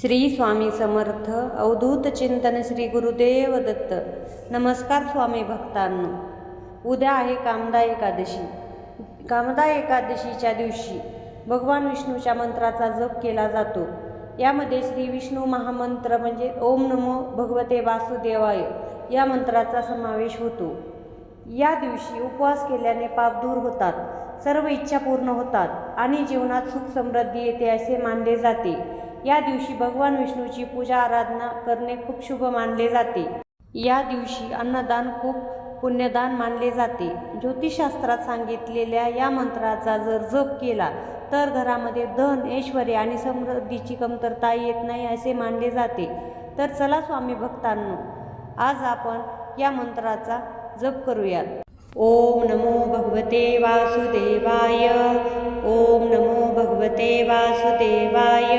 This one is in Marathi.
श्री स्वामी समर्थ अवधूत चिंतन श्री गुरुदेव दत्त. नमस्कार स्वामी भक्तांनो. उद्या आहे कामदा एकादशी. कामदा एकादशीच्या दिवशी भगवान विष्णूच्या मंत्राचा जप केला जातो. यामध्ये श्री विष्णू महामंत्र म्हणजे ओम नमो भगवते वासुदेवाय या मंत्राचा समावेश होतो. या दिवशी उपवास केल्याने पाप दूर होतात सर्व इच्छा पूर्ण होतात आणि जीवनात सुख समृद्धी येते असे मानले जाते. या दिवशी भगवान विष्णूची पूजा आराधना करणे खूप शुभ मानले जाते. या दिवशी अन्नदान खूप पुण्यदान मानले जाते. ज्योतिषशास्त्रात सांगितलेल्या या मंत्राचा जर जप केला तर घरामध्ये धन ऐश्वर्य आणि समृद्धीची कमतरता येत नाही असे मानले जाते. तर चला स्वामी भक्तांनो आज आपण या मंत्राचा जप करूयात. ओम नमो भगवते वासुदेवाय. ओम नमो भगवते वासुदेवाय.